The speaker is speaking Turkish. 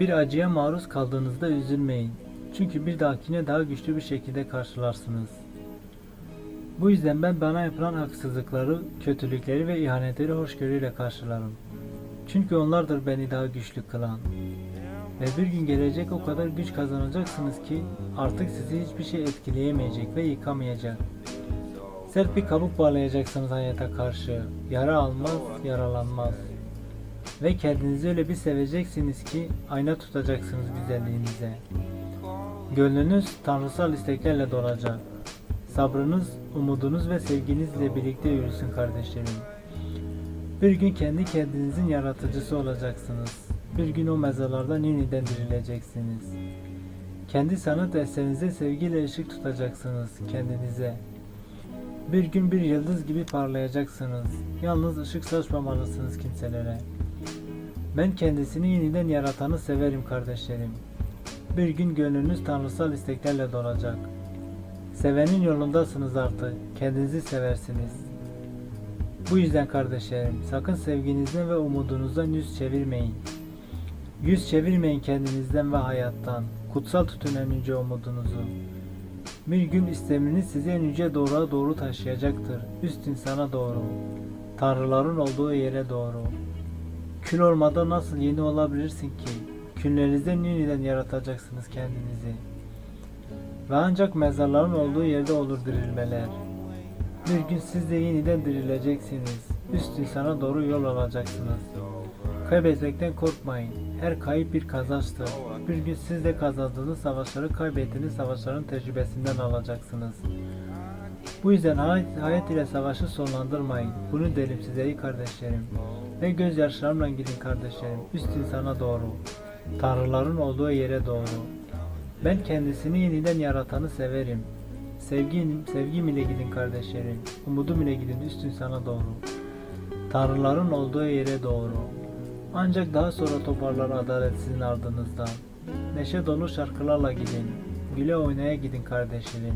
Bir acıya maruz kaldığınızda üzülmeyin. Çünkü bir dahakine daha güçlü bir şekilde karşılarsınız. Bu yüzden ben bana yapılan haksızlıkları, kötülükleri ve ihanetleri hoşgörüyle karşılarım. Çünkü onlardır beni daha güçlü kılan. Ve bir gün gelecek o kadar güç kazanacaksınız ki artık sizi hiçbir şey etkileyemeyecek ve yıkamayacak. Sert bir kabuk bağlayacaksınız hayata karşı. Yara almaz, yaralanmaz. Ve kendinizi öyle bir seveceksiniz ki ayna tutacaksınız güzelliğinize. Gönlünüz tanrısal isteklerle dolacak. Sabrınız, umudunuz ve sevginizle birlikte yürüsün kardeşlerim. Bir gün kendi kendinizin yaratıcısı olacaksınız. Bir gün o mezarlardan yeniden dirileceksiniz. Kendi sanat eserinize sevgiyle ışık tutacaksınız kendinize. Bir gün bir yıldız gibi parlayacaksınız. Yalnız ışık saçmamalısınız kimselere. Ben kendisini yeniden yaratanı severim kardeşlerim. Bir gün gönlünüz tanrısal isteklerle dolacak. Sevenin yolundasınız artık. Kendinizi seversiniz. Bu yüzden kardeşlerim, sakın sevginizden ve umudunuzdan yüz çevirmeyin. Yüz çevirmeyin kendinizden ve hayattan. Kutsal tutun en yüce umudunuzu. Bir gün isteminiz sizi en yüce doğruğa doğru taşıyacaktır. Üst insana doğru. Tanrıların olduğu yere doğru. Kül olmadan nasıl yeni olabilirsin ki? Küllerinizden yeniden yaratacaksınız kendinizi. Ve ancak mezarların olduğu yerde olur dirilmeler. Bir gün siz de yeniden dirileceksiniz. Üst insana doğru yol alacaksınız. Kaybetmekten korkmayın. Her kayıp bir kazançtır. Bir gün siz de kazandığınız savaşları kaybettiğiniz savaşların tecrübesinden alacaksınız. Bu yüzden hayat, ile savaşı sonlandırmayın. Bunu derim size iyi kardeşlerim. Ve gözyaşlarımla gidin kardeşlerim. Üst insana doğru. Tanrıların olduğu yere doğru. Ben kendisini yeniden yaratanı severim. Sevgim, sevgim ile gidin kardeşlerim. Umudum ile gidin üst insana doğru. Tanrıların olduğu yere doğru. Ancak daha sonra toparlar adalet sizin ardınızdan. Neşe dolu şarkılarla gidin. Güle oynaya gidin kardeşlerim.